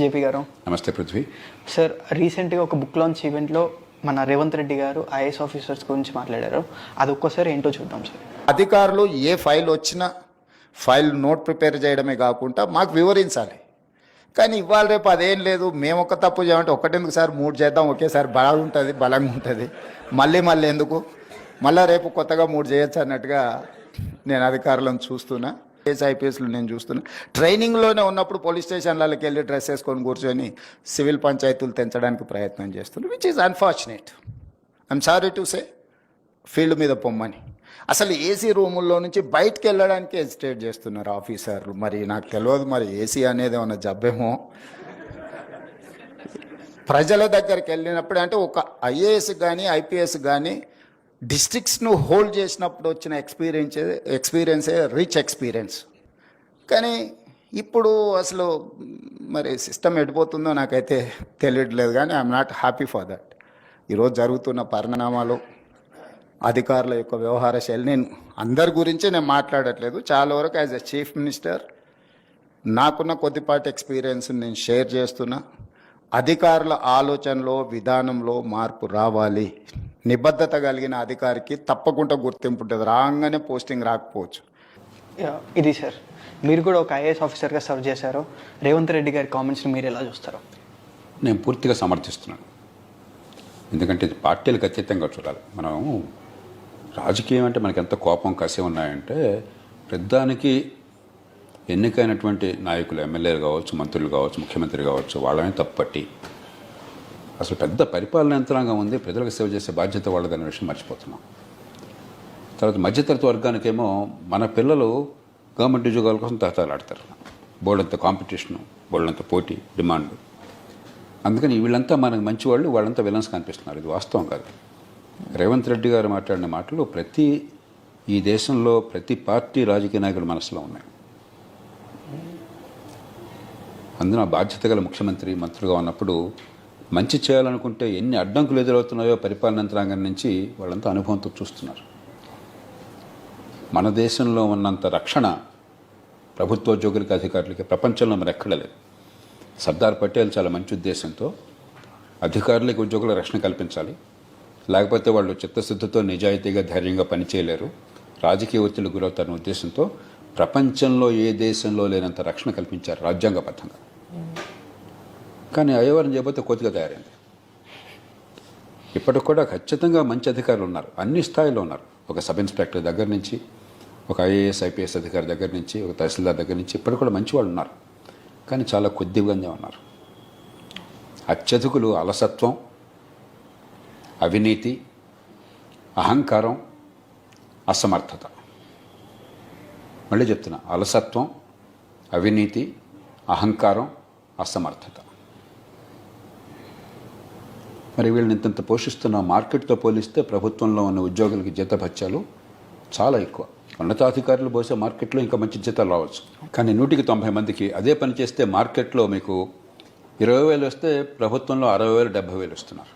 JP గారు. నమస్తే Prithvi. Sir రీసెంట్గా ఒక బుక్ లాంచ్ ఈవెంట్లో మన రేవంత్ రెడ్డి గారు ఐఏఎస్ ఆఫీసర్స్ గురించి మాట్లాడారు. అది ఒక్కసారి ఏంటో చూద్దాం సార్. అధికారులు ఏ ఫైల్ వచ్చినా ఫైల్ నోట్ ప్రిపేర్ చేయడమే కాకుండా మాకు వివరించాలి. కానీ ఇవాళ రేపు అదేం లేదు మేము ఒక తప్పు చేయమంటే ఒకటెందుకు సార్? మూడు చేద్దాం ఒకేసారి బలం ఉంటుంది బలంగా ఉంటుంది. మళ్ళీ మళ్ళీ ఎందుకు? మళ్ళీ రేపు కొత్తగా మూడు చేయొచ్చు అన్నట్టుగా నేను అధికారులను చూస్తున్నా. ఐఏఎస్ ఐపీఎస్లు నేను చూస్తున్నా. ట్రైనింగ్లోనే ఉన్నప్పుడు పోలీస్ స్టేషన్లకి వెళ్ళి డ్రెస్ వేసుకొని కూర్చొని సివిల్ పంచాయతీలు తెంచడానికి ప్రయత్నం చేస్తున్నారు which is unfortunate I'm sorry to say field మీద పొమ్మని. అసలు ఏసీ రూముల్లో నుంచి బయటకు వెళ్ళడానికి హెజిటేట్ చేస్తున్నారు ఆఫీసర్లు. మరి నాకు తెలియదు మరి ఏసీ అనేది ఏమన్నా జబ్బేమో. ప్రజల దగ్గరికి వెళ్ళినప్పుడు అంటే ఒక ఐఏఎస్ కానీ ఐపీఎస్ కానీ డిస్ట్రిక్ట్స్ను హోల్డ్ చేసినప్పుడు వచ్చిన ఎక్స్పీరియన్స్ ఎక్స్పీరియన్సే రిచ్ ఎక్స్పీరియన్స్ కానీ ఇప్పుడు అసలు మరి సిస్టమ్ ఎడిపోతుందో నాకైతే తెలియట్లేదు కానీ I'm not happy for that ఈరోజు జరుగుతున్న పరిణామాలు అధికారుల యొక్క వ్యవహార శైలి నేను అందరి గురించి నేను మాట్లాడట్లేదు. చాలా వరకు యాజ్ ఎ చీఫ్ మినిస్టర్ నాకున్న కొద్దిపాటి ఎక్స్పీరియన్స్ నేను షేర్ చేస్తున్నా. అధికారుల ఆలోచనలో విధానంలో మార్పు రావాలి. నిబద్ధత కలిగిన అధికారికి తప్పకుండా గుర్తింపు ఉంటుంది. రాగానే పోస్టింగ్ రాకపోవచ్చు. యా, ఇది సార్. మీరు కూడా ఒక ఐఏఎస్ ఆఫీసర్గా సర్వ్ చేశారు. రేవంత్ రెడ్డి గారి కామెంట్స్ని మీరు ఎలా చూస్తారు? నేను పూర్తిగా సమర్థిస్తున్నాను. ఎందుకంటే ఇది పార్టీలకు అతీతంగా చూడాలి. మనం రాజకీయం అంటే మనకి ఎంత కోపం కసి ఉన్నాయంటే ప్రధానికి ఎన్నికైనటువంటి నాయకులు ఎమ్మెల్యేలు కావచ్చు మంత్రులు కావచ్చు ముఖ్యమంత్రి కావచ్చు వాళ్ళని తప్పట్టి అసలు పెద్ద పరిపాలన యంత్రాంగం ఉంది ప్రజలకు సేవ చేసే బాధ్యత వాళ్ళదనే విషయం మర్చిపోతున్నాం. తర్వాత మధ్యతరగతి వర్గానికేమో మన పిల్లలు గవర్నమెంట్ ఉద్యోగాల కోసం తహతాలాడతారు బోర్డంత కాంపిటీషను బోర్డంత పోటీ డిమాండ్. అందుకని వీళ్ళంతా మనకు మంచి వాళ్ళు వాళ్ళంతా విలన్స్ కనిపిస్తున్నారు. ఇది వాస్తవం కాదు. రేవంత్ రెడ్డి గారు మాట్లాడిన మాటలు ప్రతి ఈ దేశంలో ప్రతి పార్టీ రాజకీయ నాయకుల మనసులో ఉన్నాయి. అందున బాధ్యత గల ముఖ్యమంత్రి మంత్రిగా ఉన్నప్పుడు మంచి చేయాలనుకుంటే ఎన్ని అడ్డంకులు ఎదురవుతున్నాయో పరిపాలన యంత్రాంగం నుంచి వాళ్ళంతా అనుభవంతో చూస్తున్నారు. మన దేశంలో ఉన్నంత రక్షణ ప్రభుత్వోద్యోగులకి అధికారులకి ప్రపంచంలో మరి ఎక్కడ లేదు. సర్దార్ పటేల్ చాలా మంచి ఉద్దేశంతో అధికారులకు ఉద్యోగుల రక్షణ కల్పించాలి. లేకపోతే వాళ్ళు చిత్తశుద్ధితో నిజాయితీగా ధైర్యంగా పనిచేయలేరు. రాజకీయ ఒత్తిడి గురవుతారనే ఉద్దేశంతో ప్రపంచంలో ఏ దేశంలో లేనంత రక్షణ కల్పించారు రాజ్యాంగబద్ధంగా. కానీ అయోవరం చేయబోతే కొద్దిగా తయారైంది. ఇప్పటికి కూడా ఖచ్చితంగా మంచి అధికారులు ఉన్నారు. అన్ని స్థాయిలో ఉన్నారు. ఒక సబ్ ఇన్స్పెక్టర్ దగ్గర నుంచి ఒక ఐఏఎస్ ఐపీఎస్ అధికారి దగ్గర నుంచి ఒక తహసీల్దార్ దగ్గర నుంచి ఇప్పటికి కూడా మంచి వాళ్ళు ఉన్నారు. కానీ చాలా కొద్దిగానే ఉన్నారు. అత్యధికులు అలసత్వం అవినీతి అహంకారం అసమర్థత. మళ్ళీ చెప్తున్నా అలసత్వం అవినీతి అహంకారం అసమర్థత. మరి వీళ్ళని ఇంతంత పోషిస్తున్న మార్కెట్తో పోలిస్తే ప్రభుత్వంలో ఉన్న ఉద్యోగులకి జీతభత్యాలు చాలా ఎక్కువ. ఉన్నతాధికారులు బహుశా మార్కెట్లో ఇంకా మంచి జీతాలు రావచ్చు. కానీ నూటికి తొంభై మందికి అదే పని చేస్తే మార్కెట్లో మీకు ఇరవై వేలు వస్తే ప్రభుత్వంలో అరవై వేలు డెబ్బై వేలు వస్తున్నారు